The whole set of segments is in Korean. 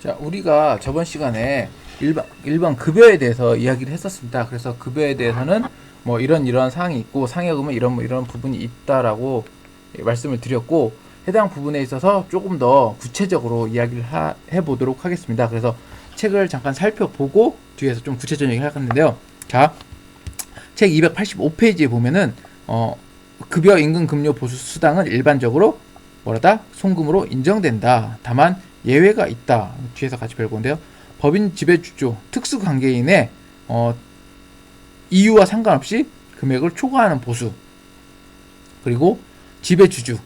자, 우리가 저번 시간에 일반, 일반 급여에 대해서 이야기를 했었습니다. 그래서 급여에 대해서는 뭐 이런 이런 사항이 있고 상여금은 이런 뭐 이런 부분이 있다라고 말씀을 드렸고 해당 부분에 있어서 조금 더 구체적으로 이야기를 하, 해보도록 하겠습니다. 그래서 책을 잠깐 살펴보고 뒤에서 좀 구체적인 얘기를 하겠는데요. 자, 책 285페이지에 보면은 어, 급여 임금 급료 보수 수당은 일반적으로 뭐라다 송금으로 인정된다. 다만 예외가 있다. 뒤에서 같이 볼 건데요. 법인 지배주주 특수 관계인의 어, 이유와 상관없이 금액을 초과하는 보수 그리고 지배주주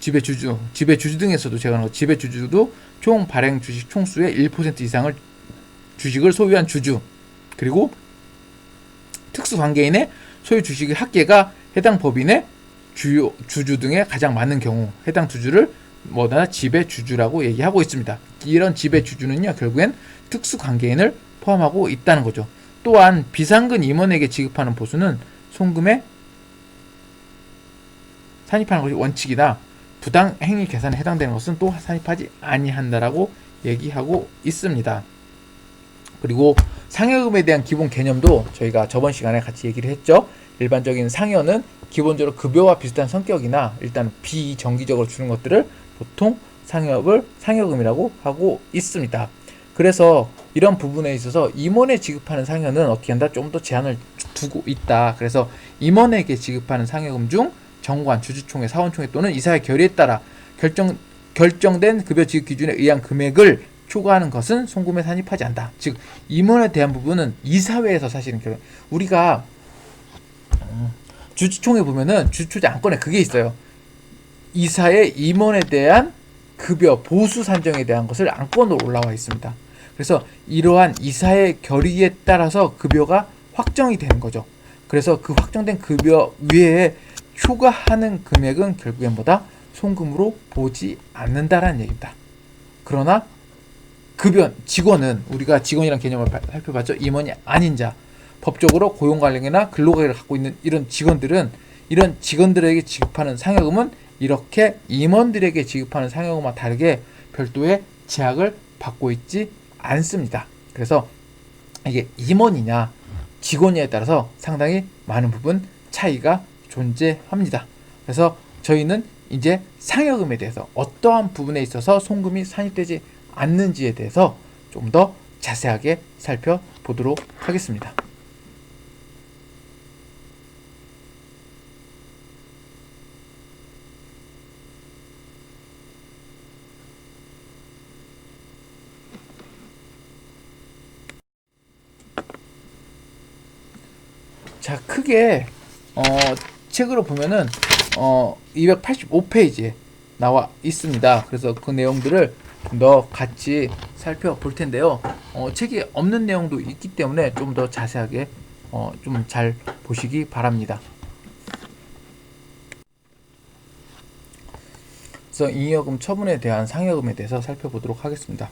지배주주 지배주주 등에서도 제가 한 지배주주도 총 발행 주식 총수의 1% 이상을 주식을 소유한 주주 그리고 특수 관계인의 소유 주식의 합계가 해당 법인의 주요 주주 등에 가장 많은 경우 해당 주주를 뭐다 지배 주주라고 얘기하고 있습니다. 이런 지배 주주는요 결국엔 특수 관계인을 포함하고 있다는 거죠. 또한 비상근 임원에게 지급하는 보수는 송금에 산입하는 것이 원칙이다. 부당 행위 계산에 해당되는 것은 또 산입하지 아니한다라고 얘기하고 있습니다. 그리고 상여금에 대한 기본 개념도 저희가 저번 시간에 같이 얘기를 했죠. 일반적인 상여는 기본적으로 급여와 비슷한 성격이나 일단 비정기적으로 주는 것들을 보통 상여을 상여금이라고 하고 있습니다. 그래서 이런 부분에 있어서 임원에 지급하는 상여는 어떻게 한다? 좀 더 제한을 두고 있다. 그래서 임원에게 지급하는 상여금 중 정관, 주주총회, 사원총회 또는 이사의 결의에 따라 결정 결정된 급여 지급 기준에 의한 금액을 초과하는 것은 송금에 산입하지 않다. 즉 임원에 대한 부분은 이사회에서 사실은 결론 우리가 음, 주주총회 보면은 주주총회 안건에 그게 있어요. 이사의 임원에 대한 급여 보수 산정에 대한 것을 안건으로 올라와 있습니다. 그래서 이러한 이사의 결의에 따라서 급여가 확정이 되는 거죠. 그래서 그 확정된 급여 외에 초과하는 금액은 결국엔 뭐다? 송금으로 보지 않는다라는 얘기입니다. 그러나 급여 직원은 우리가 직원이란 개념을 발- 살펴봤죠. 임원이 아닌 자, 법적으로 고용관리나 근로관리를 갖고 있는 이런 직원들은 이런 직원들에게 지급하는 상여금은 이렇게 임원들에게 지급하는 상여금과 다르게 별도의 제약을 받고 있지 않습니다. 그래서 이게 임원이냐 직원이냐에 따라서 상당히 많은 부분 차이가 존재합니다. 그래서 저희는 이제 상여금에 대해서 어떠한 부분에 있어서 송금이 산입되지 않는지에 대해서 좀 더 자세하게 살펴보도록 하겠습니다. 자, 크게 어, 책으로 보면은 어, 285페이지에 나와 있습니다. 그래서 그 내용들을 좀 더 같이 살펴볼 텐데요. 어, 책에 없는 내용도 있기 때문에 좀 더 자세하게 어, 좀 잘 보시기 바랍니다. 그래서 잉여금 처분에 대한 상여금에 대해서 살펴보도록 하겠습니다.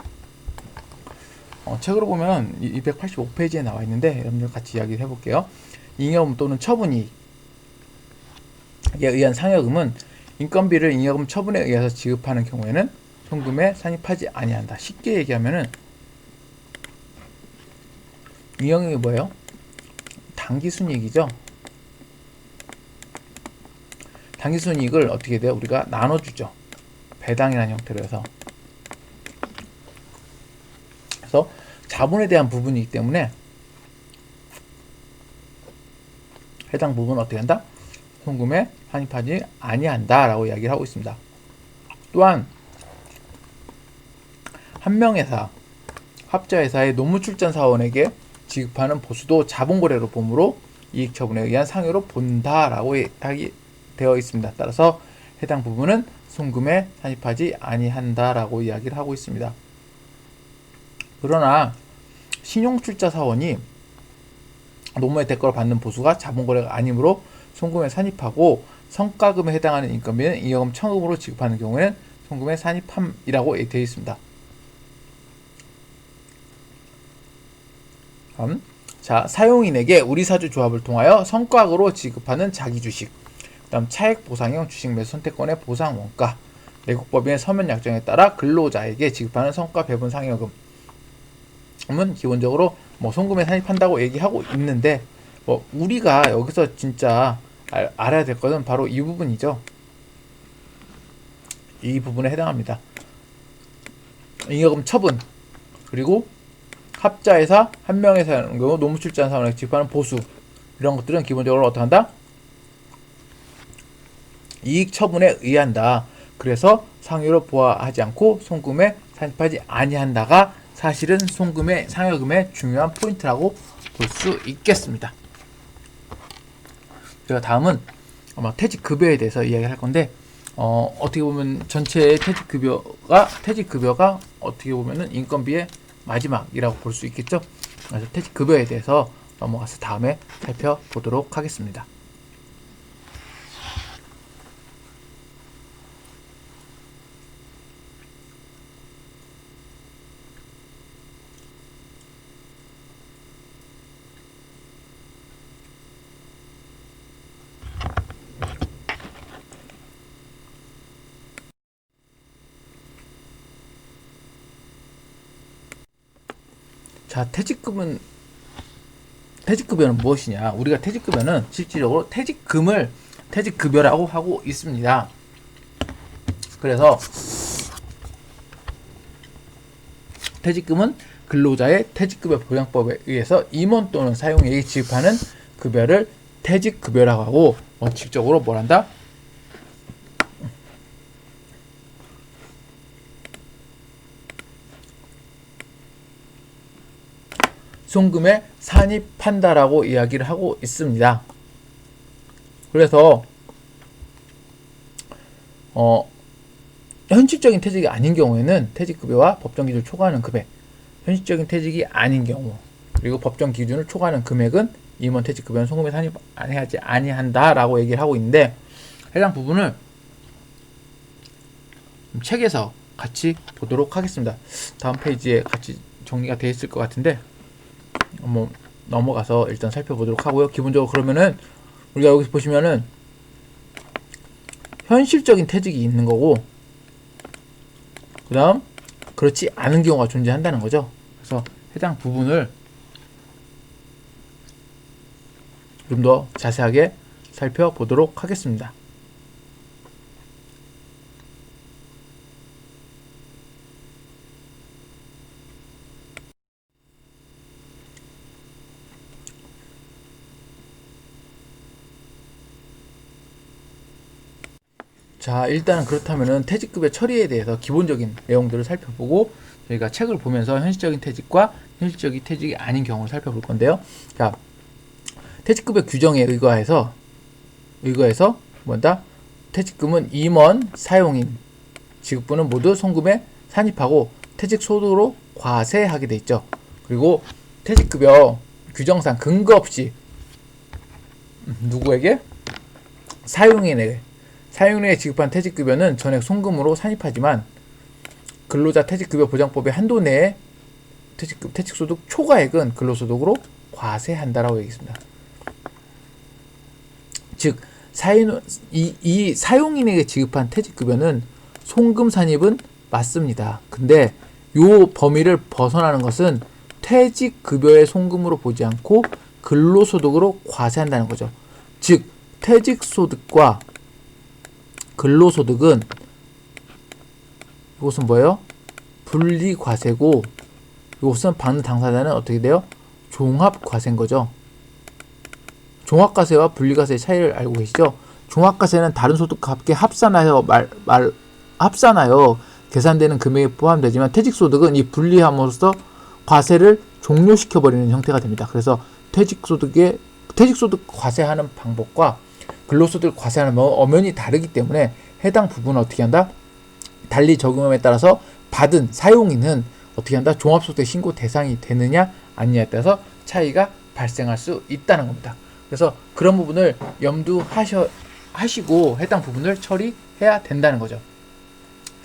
어, 책으로 보면 285페이지에 나와 있는데 여러분들 같이 이야기를 해볼게요. 잉여금 또는 처분이익에 의한 상여금은 인건비를 잉여금 처분에 의해서 지급하는 경우에는 송금에 산입하지 아니한다. 쉽게 얘기하면은 잉여금이 뭐예요? 단기순이익이죠. 단기순이익을 어떻게 돼요? 우리가 나눠주죠. 배당이라는 형태로 해서 그래서 자본에 대한 부분이기 때문에 해당 부분은 어떻게 한다? 송금에 산입하지 아니한다 라고 이야기를 하고 있습니다. 또한 한 명회사, 합자회사의 노무출전 사원에게 지급하는 보수도 자본거래로 보므로 이익처분에 의한 상여로 본다라고 되어 있습니다. 따라서 해당 부분은 송금에 산입하지 아니한다라고 이야기를 하고 있습니다. 그러나 신용출자 사원이 노무의 대가를 받는 보수가 자본거래가 아니므로 송금에 산입하고 성과금에 해당하는 인건비는 잉여금 청금으로 지급하는 경우에는 송금에 산입함이라고 되어 있습니다. 다음, 자 사용인에게 우리 사주 조합을 통하여 성과금으로 지급하는 자기 주식, 그다음 차액 보상형 주식 매수 선택권의 보상 원가, 내국법인의 서면 약정에 따라 근로자에게 지급하는 성과 배분 상여금은 기본적으로 뭐 송금에 산입한다고 얘기하고 있는데 뭐 우리가 여기서 진짜 알, 알아야 될 것은 바로 이 부분이죠. 이 부분에 해당합니다. 잉여금 처분 그리고 합자회사 한 명에서 하는 경우 노무출자한 사원에게 지급하는 보수 이런 것들은 기본적으로 어떻게 한다? 이익 처분에 의한다. 그래서 상여로 보아하지 않고 송금에 산입하지 아니한다가 사실은 송금의 상여금의 중요한 포인트라고 볼 수 있겠습니다. 제가 다음은 아마 퇴직급여에 대해서 이야기를 할 건데 어, 어떻게 보면 전체의 퇴직급여가 퇴직급여가 어떻게 보면은 인건비의 마지막이라고 볼 수 있겠죠. 그래서 퇴직급여에 대해서 넘어가서 다음에 살펴보도록 하겠습니다. 자, 퇴직금은 퇴직급여는 무엇이냐? 우리가 퇴직급여는 실질적으로 퇴직금을 퇴직급여라고 하고 있습니다. 그래서 퇴직금은 근로자의 퇴직급여 보장법에 의해서 임원 또는 사용자에게 지급하는 급여를 퇴직급여라고 하고 원칙적으로 뭘한다? 송금에 산입한다라고 이야기를 하고 있습니다. 그래서 어, 현실적인 퇴직이 아닌 경우에는 퇴직급여와 법정 기준을 초과하는 금액, 현실적인 퇴직이 아닌 경우, 그리고 법정 기준을 초과하는 금액은 임원 퇴직급여는 송금에 산입하지 아니한다라고 얘기를 하고 있는데 해당 부분을 책에서 같이 보도록 하겠습니다. 다음 페이지에 같이 정리가 되어 있을 것 같은데 한번 넘어가서 일단 살펴보도록 하고요. 기본적으로 그러면은 우리가 여기서 보시면은 현실적인 퇴직이 있는 거고 그 다음 그렇지 않은 경우가 존재한다는 거죠. 그래서 해당 부분을 좀 더 자세하게 살펴보도록 하겠습니다. 자, 일단 그렇다면은 퇴직급여 처리에 대해서 기본적인 내용들을 살펴보고 저희가 책을 보면서 현실적인 퇴직과 현실적인 퇴직이 아닌 경우를 살펴볼 건데요. 자, 퇴직급여 규정에 의거해서 의거해서 뭐다? 퇴직금은 임원, 사용인, 지급분은 모두 송금에 산입하고 퇴직 소득으로 과세하게 돼 있죠. 그리고 퇴직급여 규정상 근거 없이 음, 누구에게 사용인에게 사용인에게 지급한 퇴직급여는 전액 송금으로 산입하지만 근로자 퇴직급여 보장법의 한도 내에 퇴직급, 퇴직소득 초과액은 근로소득으로 과세한다라고 얘기했습니다. 즉 사인, 이, 이 사용인에게 지급한 퇴직급여는 송금 산입은 맞습니다. 근데 요 범위를 벗어나는 것은 퇴직급여의 송금으로 보지 않고 근로소득으로 과세한다는 거죠. 즉 퇴직소득과 근로소득은 이것은 뭐예요? 분리과세고 이것은 받는 당사자는 어떻게 돼요? 종합과세인 거죠. 종합과세와 분리과세의 차이를 알고 계시죠? 종합과세는 다른 소득과 함께 합산하여 말, 말 합산하여 계산되는 금액에 포함되지만 퇴직소득은 이 분리함으로써 과세를 종료시켜 버리는 형태가 됩니다. 그래서 퇴직소득의 퇴직소득 과세하는 방법과 근로소득 과세하는 엄연히 다르기 때문에 해당 부분을 어떻게 한다? 달리 적용함에 따라서 받은 사용인은 어떻게 한다? 종합소득 신고 대상이 되느냐 아니냐에 따라서 차이가 발생할 수 있다는 겁니다. 그래서 그런 부분을 염두하셔 하시고 해당 부분을 처리해야 된다는 거죠.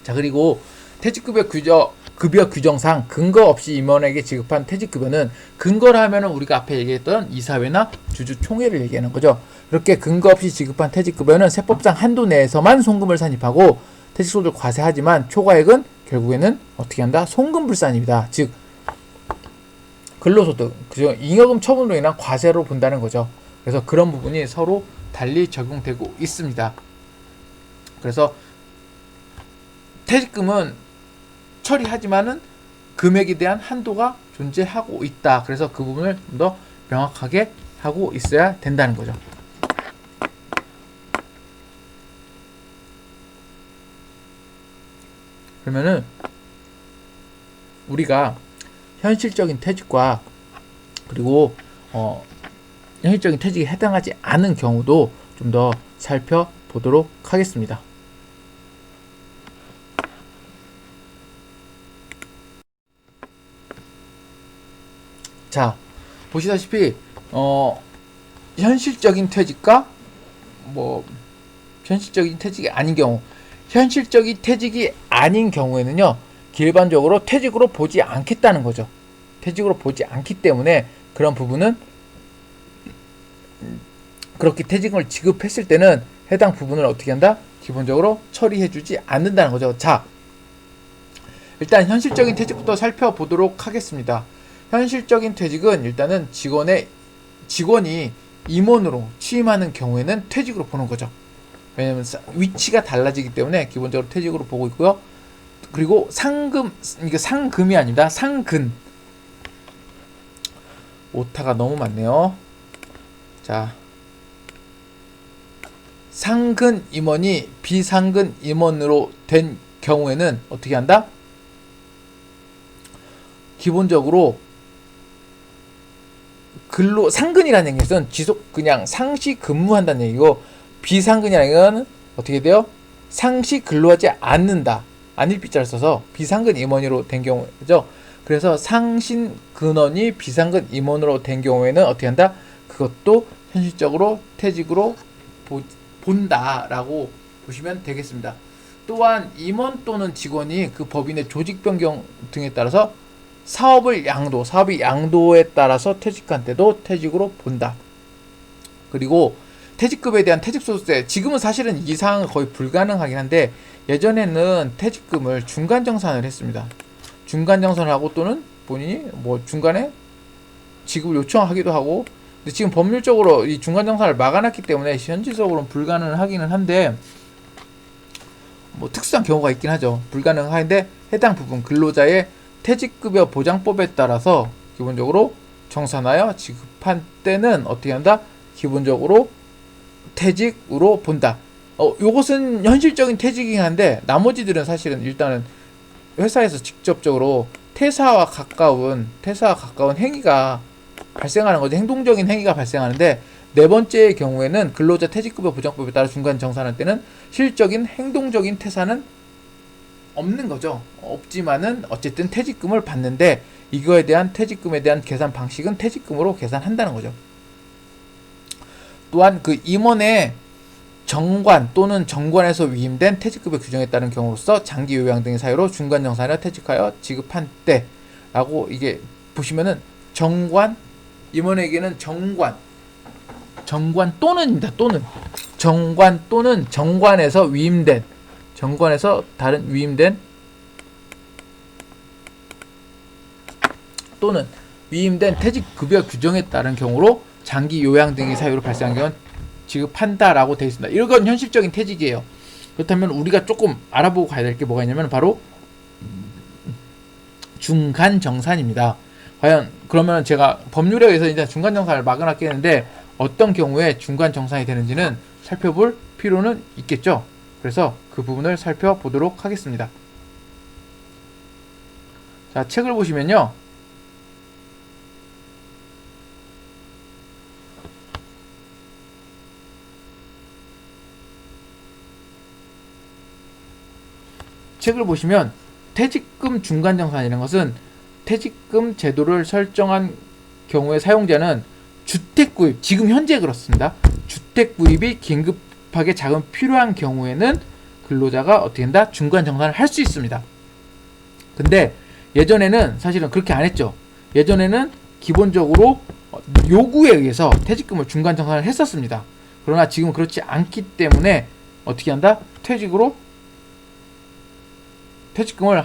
자 그리고 퇴직급여 규정 급여 규정상 근거 없이 임원에게 지급한 퇴직급여는 근거를 하면은 우리가 앞에 얘기했던 이사회나 주주총회를 얘기하는 거죠. 이렇게 근거 없이 지급한 퇴직급여는 세법상 한도 내에서만 송금을 산입하고 퇴직 소득 과세하지만 초과액은 결국에는 어떻게 한다? 송금불산입니다. 즉 근로소득, 그죠? 잉여금 처분으로 인한 과세로 본다는 거죠. 그래서 그런 부분이 서로 달리 적용되고 있습니다. 그래서 퇴직금은 처리하지만은 금액에 대한 한도가 존재하고 있다. 그래서 그 부분을 좀 더 명확하게 하고 있어야 된다는 거죠. 그러면은 우리가 현실적인 퇴직과 그리고 어 현실적인 퇴직에 해당하지 않은 경우도 좀 더 살펴보도록 하겠습니다. 자, 보시다시피 어 현실적인 퇴직과 뭐 현실적인 퇴직이 아닌 경우 현실적인 퇴직이 아닌 경우에는요 일반적으로 퇴직으로 보지 않겠다는 거죠. 퇴직으로 보지 않기 때문에 그런 부분은 그렇게 퇴직금을 지급했을 때는 해당 부분을 어떻게 한다? 기본적으로 처리해주지 않는다는 거죠. 자 일단 현실적인 퇴직부터 살펴보도록 하겠습니다. 현실적인 퇴직은 일단은 직원의 직원이 임원으로 취임하는 경우에는 퇴직으로 보는 거죠. 왜냐면 사- 위치가 달라지기 때문에 기본적으로 퇴직으로 보고 있고요. 그리고 상금 이게 상금이 아닙니다. 상근 오타가 너무 많네요. 자, 상근 임원이 비상근 임원으로 된 경우에는 어떻게 한다? 기본적으로 근로 상근이라는 것은 지속 그냥 상시 근무한다는 얘기고 비상근이라는 건 어떻게 돼요? 상시 근로하지 않는다. 안일 비자를 써서 비상근 임원으로 된 경우죠. 그래서 상신 근원이 비상근 임원으로 된 경우에는 어떻게 한다? 그것도 현실적으로 퇴직으로 보, 본다라고 보시면 되겠습니다. 또한 임원 또는 직원이 그 법인의 조직 변경 등에 따라서 사업을 양도, 사업이 양도에 따라서 퇴직한 때도 퇴직으로 본다. 그리고 퇴직급에 대한 퇴직소득세, 지금은 사실은 이 사항은 거의 불가능하긴 한데 예전에는 퇴직금을 중간 정산을 했습니다. 중간 정산을 하고 또는 본인이 뭐 중간에 지급을 요청하기도 하고 근데 지금 법률적으로 이 중간 정산을 막아놨기 때문에 현실적으로는 불가능하기는 한데 뭐 특수한 경우가 있긴 하죠. 불가능한데 해당 부분 근로자의 퇴직급여 보장법에 따라서 기본적으로 정산하여 지급한 때는 어떻게 한다? 기본적으로 퇴직으로 본다. 어, 요것은 현실적인 퇴직이긴 한데 나머지들은 사실은 일단은 회사에서 직접적으로 퇴사와 가까운 퇴사와 가까운 행위가 발생하는 거죠. 행동적인 행위가 발생하는데 네 번째의 경우에는 근로자 퇴직급여 보장법에 따라 중간 정산할 때는 실적인 행동적인 퇴사는 없는 거죠. 없지만은 어쨌든 퇴직금을 받는데 이거에 대한 퇴직금에 대한 계산 방식은 퇴직금으로 계산한다는 거죠. 또한 그 임원의 정관 또는 정관에서 위임된 퇴직급여 규정에 따른 경우로서 장기 요양 등의 사유로 중간 정산하여 퇴직하여 지급한 때라고 이게 보시면은 정관 임원에게는 정관 정관 또는입니다. 또는 정관 또는 정관에서 위임된 정관에서 다른 위임된 또는 위임된 퇴직급여 규정에 따른 경우로 장기 요양 등의 사유로 발생한 경우는 지급한다라고 되어 있습니다. 이건 현실적인 퇴직이에요. 그렇다면 우리가 조금 알아보고 가야 될 게 뭐가 있냐면 바로 중간 정산입니다. 과연 그러면 제가 법률에 의해서 이제 중간 정산을 막아놨겠는데 어떤 경우에 중간 정산이 되는지는 살펴볼 필요는 있겠죠. 그래서 그 부분을 살펴보도록 하겠습니다. 자, 책을 보시면요. 책을 보시면 퇴직금 중간정산이라는 것은 퇴직금 제도를 설정한 경우에 사용자는 주택 구입, 지금 현재 그렇습니다. 주택 구입이 긴급하게 자금 필요한 경우에는 근로자가 어떻게 한다? 중간 정산을 할 수 있습니다. 근데 예전에는 사실은 그렇게 안 했죠. 예전에는 기본적으로 요구에 의해서 퇴직금을 중간 정산을 했었습니다. 그러나 지금 그렇지 않기 때문에 어떻게 한다? 퇴직으로 퇴직금을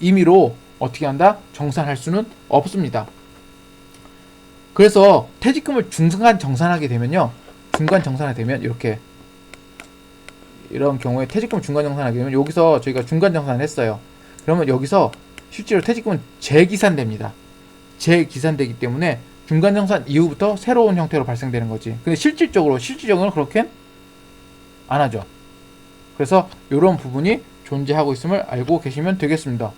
임의로 어떻게 한다? 정산할 수는 없습니다. 그래서 퇴직금을 중간 정산하게 되면요. 중간 정산하게 되면 이렇게 이런 경우에 퇴직금을 중간 정산하게 되면 여기서 저희가 중간 정산을 했어요. 그러면 여기서 실제로 퇴직금은 재기산됩니다. 재기산되기 때문에 중간 정산 이후부터 새로운 형태로 발생되는 거지. 근데 실질적으로 실질적으로 그렇게 안 하죠. 그래서 이런 부분이 존재하고 있음을 알고 계시면 되겠습니다.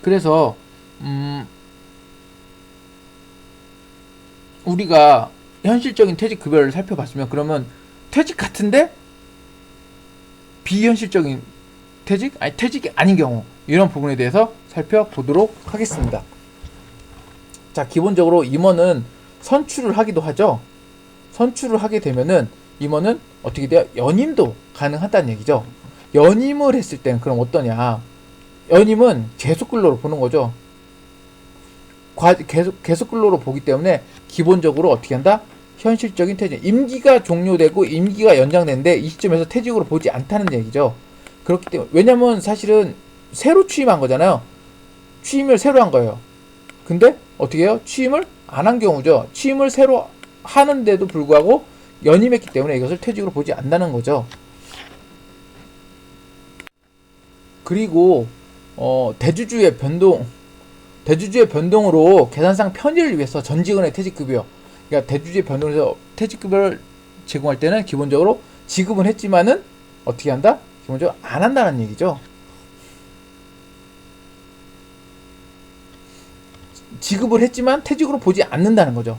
그래서 음 우리가 현실적인 퇴직 급여를 살펴봤으면 그러면 퇴직 같은데 비현실적인 퇴직 아니 퇴직이 아닌 경우 이런 부분에 대해서 살펴보도록 하겠습니다. 자 기본적으로 임원은 선출을 하기도 하죠. 선출을 하게 되면은 임원은 어떻게 돼요? 연임도 가능하다는 얘기죠. 연임을 했을 때는 그럼 어떠냐? 연임은 계속 근로로 보는 거죠. 과, 계속 계속 근로로 보기 때문에 기본적으로 어떻게 한다? 현실적인 퇴직. 임기가 종료되고 임기가 연장되는데 이 시점에서 퇴직으로 보지 않다는 얘기죠. 그렇기 때문에 왜냐면 사실은 새로 취임한 거잖아요. 취임을 새로 한 거예요. 근데 어떻게 해요? 취임을 안 한 경우죠. 취임을 새로 하는데도 불구하고 연임했기 때문에 이것을 퇴직으로 보지 않는다는 거죠. 그리고 어, 대주주의 변동 대주주의 변동으로 계산상 편의를 위해서 전 직원의 퇴직급여 그러니까 대주주의 변동에서 퇴직급여를 제공할 때는 기본적으로 지급은 했지만은 어떻게 한다? 기본적으로 안 한다는 얘기죠. 지급을 했지만 퇴직으로 보지 않는다는 거죠.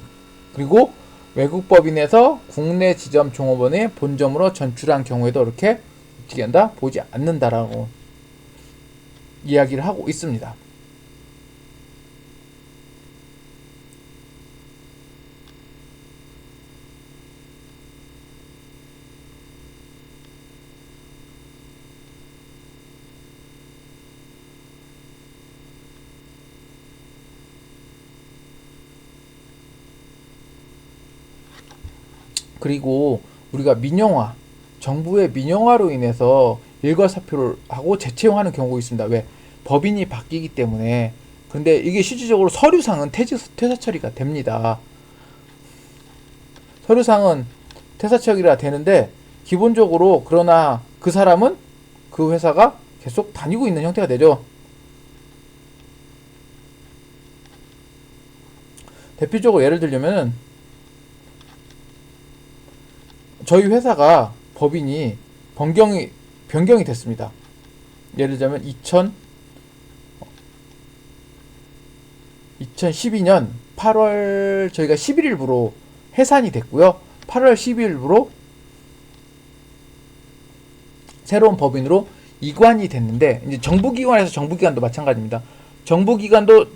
그리고 외국 법인에서 국내 지점 종업원의 본점으로 전출한 경우에도 이렇게 어떻게 한다? 보지 않는다라고 이야기를 하고 있습니다. 그리고 우리가 민영화, 정부의 민영화로 인해서 일괄사표를 하고 재채용하는 경우가 있습니다. 왜? 법인이 바뀌기 때문에. 근데 이게 실질적으로 서류상은 퇴직, 퇴사 처리가 됩니다. 서류상은 퇴사 처리가 되는데 기본적으로 그러나 그 사람은 그 회사가 계속 다니고 있는 형태가 되죠. 대표적으로 예를 들려면 저희 회사가 법인이 변경이 변경이 됐습니다. 예를 들자면 2000 2012년 8월 저희가 11일부로 해산이 됐고요. 8월 12일부로 새로운 법인으로 이관이 됐는데 이제 정부기관에서 정부기관도 마찬가지입니다. 정부기관도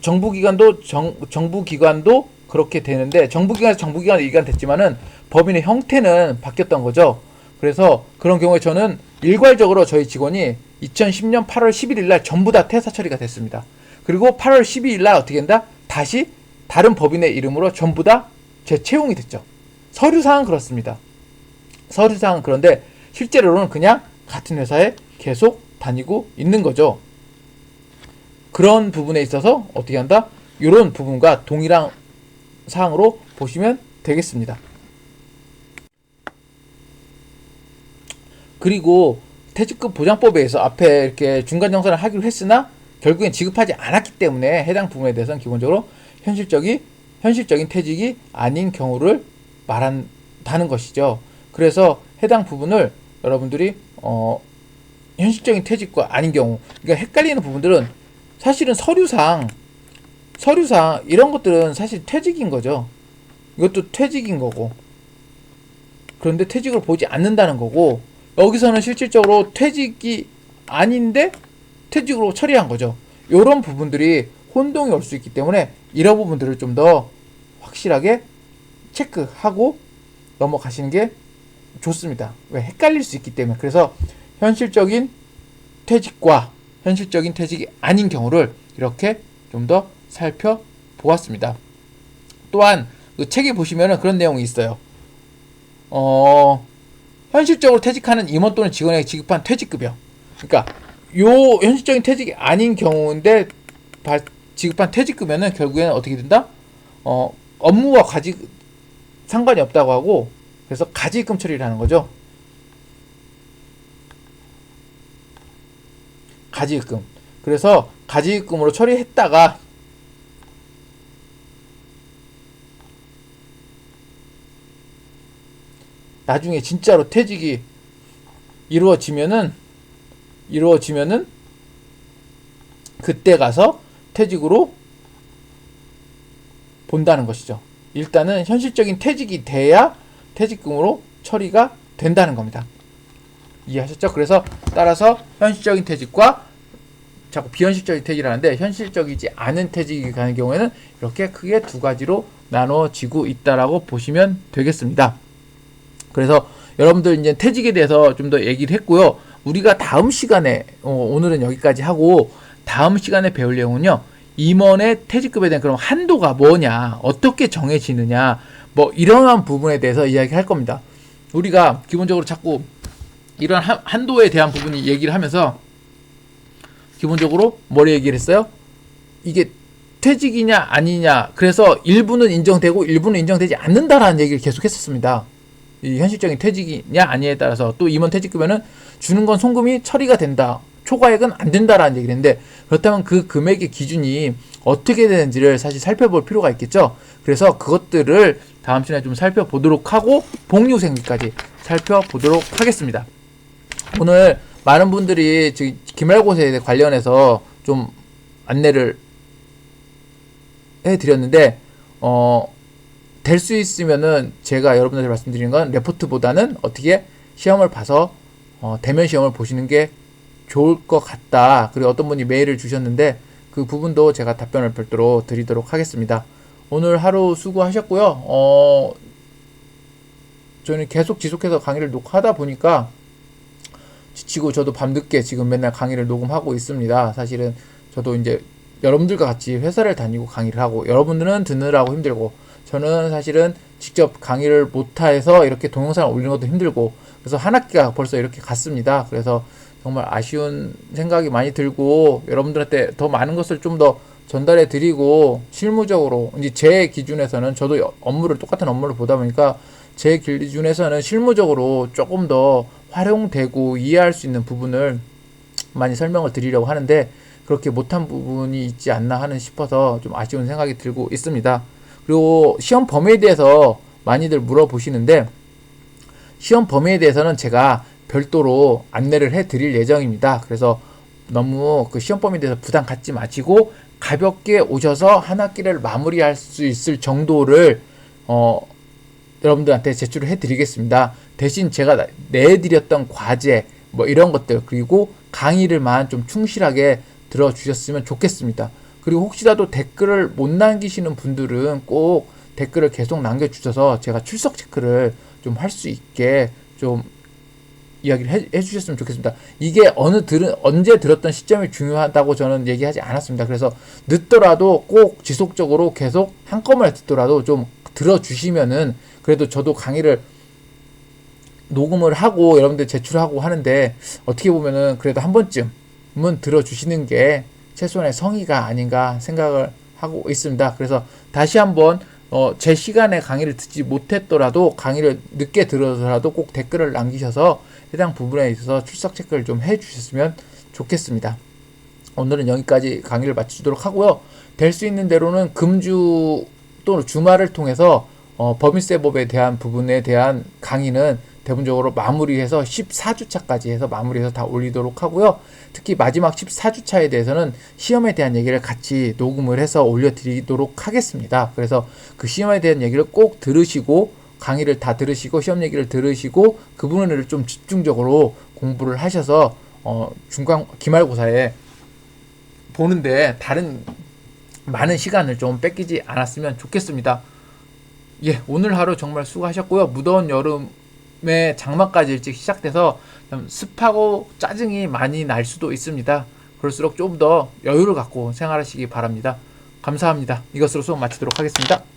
정부기관도 정, 정부기관도 그렇게 되는데 정부기관에서 정부기관으로 이관 됐지만은 법인의 형태는 바뀌었던 거죠. 그래서 그런 경우에 저는 일괄적으로 저희 직원이 2010년 8월 11일 날 전부 다 퇴사 처리가 됐습니다. 그리고 8월 12일 날 어떻게 된다? 다시 다른 법인의 이름으로 전부 다 재채용이 됐죠. 서류상은 그렇습니다. 서류상은 그런데 실제로는 그냥 같은 회사에 계속 다니고 있는 거죠. 그런 부분에 있어서 어떻게 한다? 이런 부분과 동일한 사항으로 보시면 되겠습니다. 그리고 퇴직금 보장법에 의해서 앞에 이렇게 중간 정산을 하기로 했으나 결국엔 지급하지 않았기 때문에 해당 부분에 대해서는 기본적으로 현실적이 현실적인 퇴직이 아닌 경우를 말한다는 것이죠. 그래서 해당 부분을 여러분들이 어 현실적인 퇴직과 아닌 경우 그러니까 헷갈리는 부분들은 사실은 서류상 서류상 이런 것들은 사실 퇴직인 거죠. 이것도 퇴직인 거고 그런데 퇴직을 보지 않는다는 거고 여기서는 실질적으로 퇴직이 아닌데 퇴직으로 처리한 거죠. 이런 부분들이 혼동이 올 수 있기 때문에 이런 부분들을 좀 더 확실하게 체크하고 넘어가시는 게 좋습니다. 왜 헷갈릴 수 있기 때문에 그래서 현실적인 퇴직과 현실적인 퇴직이 아닌 경우를 이렇게 좀 더 살펴보았습니다. 또한 그 책에 보시면은 그런 내용이 있어요. 어, 현실적으로 퇴직하는 임원 또는 직원에게 지급한 퇴직급여. 그러니까 요 현실적인 퇴직이 아닌 경우인데 발- 지급한 퇴직급여는 결국에는 어떻게 된다? 어, 업무와 가지 상관이 없다고 하고 그래서 가지금 처리를 하는 거죠. 가지금. 그래서 가지금으로 처리했다가 나중에 진짜로 퇴직이 이루어지면은 이루어지면은 그때 가서 퇴직으로 본다는 것이죠. 일단은 현실적인 퇴직이 돼야 퇴직금으로 처리가 된다는 겁니다. 이해하셨죠? 그래서 따라서 현실적인 퇴직과 자꾸 비현실적인 퇴직이라는데 현실적이지 않은 퇴직이 가는 경우에는 이렇게 크게 두 가지로 나눠지고 있다라고 보시면 되겠습니다. 그래서 여러분들 이제 퇴직에 대해서 좀 더 얘기를 했고요. 우리가 다음 시간에 어, 오늘은 여기까지 하고 다음 시간에 배울 내용은요. 임원의 퇴직급에 대한 그런 한도가 뭐냐, 어떻게 정해지느냐, 뭐 이러한 부분에 대해서 이야기할 겁니다. 우리가 기본적으로 자꾸 이런 한, 한도에 대한 부분이 얘기를 하면서 기본적으로 뭘 얘기를 했어요? 이게 퇴직이냐 아니냐 그래서 일부는 인정되고 일부는 인정되지 않는다라는 얘기를 계속 했었습니다. 이 현실적인 퇴직이냐 아니냐에 따라서 또 임원 퇴직급여는 주는 건 송금이 처리가 된다. 초과액은 안 된다라는 얘기를 했는데 그렇다면 그 금액의 기준이 어떻게 되는지를 사실 살펴볼 필요가 있겠죠. 그래서 그것들을 다음 시간에 좀 살펴보도록 하고 복리후생비까지 살펴보도록 하겠습니다. 오늘 많은 분들이 지금 기말고사에 관련해서 좀 안내를 해드렸는데 어, 될 수 있으면은 제가 여러분들한테 말씀드리는 건 레포트보다는 어떻게 시험을 봐서 어, 대면 시험을 보시는 게 좋을 것 같다. 그리고 어떤 분이 메일을 주셨는데 그 부분도 제가 답변을 별도로 드리도록 하겠습니다. 오늘 하루 수고하셨고요. 어, 저는 계속 지속해서 강의를 녹화하다 보니까 지치고 저도 밤늦게 지금 맨날 강의를 녹음하고 있습니다. 사실은 저도 이제 여러분들과 같이 회사를 다니고 강의를 하고 여러분들은 듣느라고 힘들고 저는 사실은 직접 강의를 못해서 이렇게 동영상을 올리는 것도 힘들고 그래서 한 학기가 벌써 이렇게 갔습니다. 그래서 정말 아쉬운 생각이 많이 들고 여러분들한테 더 많은 것을 좀 더 전달해 드리고 실무적으로 이제 제 기준에서는 저도 업무를 똑같은 업무를 보다 보니까 제 기준에서는 실무적으로 조금 더 활용되고 이해할 수 있는 부분을 많이 설명을 드리려고 하는데 그렇게 못한 부분이 있지 않나 하는 싶어서 좀 아쉬운 생각이 들고 있습니다. 그리고 시험 범위에 대해서 많이들 물어보시는데 시험 범위에 대해서는 제가 별도로 안내를 해 드릴 예정입니다. 그래서 너무 그 시험 범위에 대해서 부담 갖지 마시고 가볍게 오셔서 한 학기를 마무리할 수 있을 정도를 어 여러분들한테 제출을 해 드리겠습니다. 대신 제가 내드렸던 과제 뭐 이런 것들 그리고 강의를만 좀 충실하게 들어주셨으면 좋겠습니다. 그리고 혹시라도 댓글을 못 남기시는 분들은 꼭 댓글을 계속 남겨주셔서 제가 출석 체크를 좀 할 수 있게 좀 이야기를 해, 해 주셨으면 좋겠습니다. 이게 어느 들은 언제 들었던 시점이 중요하다고 저는 얘기하지 않았습니다. 그래서 늦더라도 꼭 지속적으로 계속 한꺼번에 듣더라도 좀 들어주시면은 그래도 저도 강의를 녹음을 하고 여러분들 제출하고 하는데 어떻게 보면은 그래도 한 번쯤은 들어주시는 게 최소한의 성의가 아닌가 생각을 하고 있습니다. 그래서 다시 한번 어, 제 시간에 강의를 듣지 못했더라도 강의를 늦게 들어서라도 꼭 댓글을 남기셔서 해당 부분에 있어서 출석 체크를 좀 해주셨으면 좋겠습니다. 오늘은 여기까지 강의를 마치도록 하고요. 될 수 있는 대로는 금주 또는 주말을 통해서 어, 법인세법에 대한 부분에 대한 강의는 대부분적으로 마무리해서 14주차까지 해서 마무리해서 다 올리도록 하고요. 특히 마지막 14주차에 대해서는 시험에 대한 얘기를 같이 녹음을 해서 올려드리도록 하겠습니다. 그래서 그 시험에 대한 얘기를 꼭 들으시고 강의를 다 들으시고 시험 얘기를 들으시고 그 부분을 좀 집중적으로 공부를 하셔서 어, 중간 기말고사에 보는데 다른 많은 시간을 좀 뺏기지 않았으면 좋겠습니다. 예, 오늘 하루 정말 수고하셨고요. 무더운 여름 에 장마까지 일찍 시작돼서 좀 습하고 짜증이 많이 날 수도 있습니다. 그럴수록 좀 더 여유를 갖고 생활하시기 바랍니다. 감사합니다. 이것으로 수업 마치도록 하겠습니다.